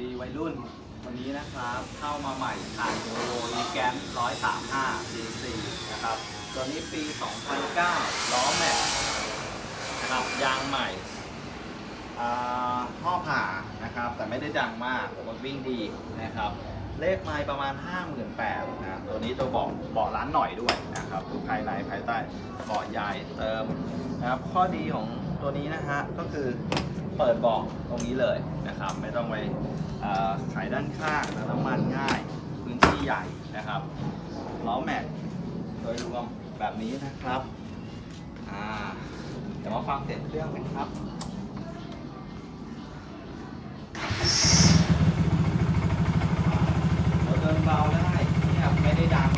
ดีวัยรุ่น วันนี้นะครับเข้ามาใหม่ขายโยโรอีแกน135 cc นะครับ ตัวนี้ปี 2009 ล้อแม็กซ์นะครับยางใหม่อ่าท่อผ่านะครับ แต่ไม่ได้ดังมากรถวิ่งดีนะครับ เลขไมล์ประมาณ 58,000นะตัวนี้ตัวเบาะเบาะร้านหน่อยด้วยนะครับดูภายในภายใต้เบาะใหญ่เติมนะครับข้อดีของ ตัวนี้นะฮะก็คือเปิดบอกตรงนี้เลยนะครับ ไม่ต้องไปขายด้านข้างน้ำมันง่าย พื้นที่ใหญ่นะครับล้อแม็กโดยรวมแบบนี้นะครับเดี๋ยวมาฟังเสียงเครื่องกันครับเราเดินเบาได้เนี่ยไม่ได้ดัง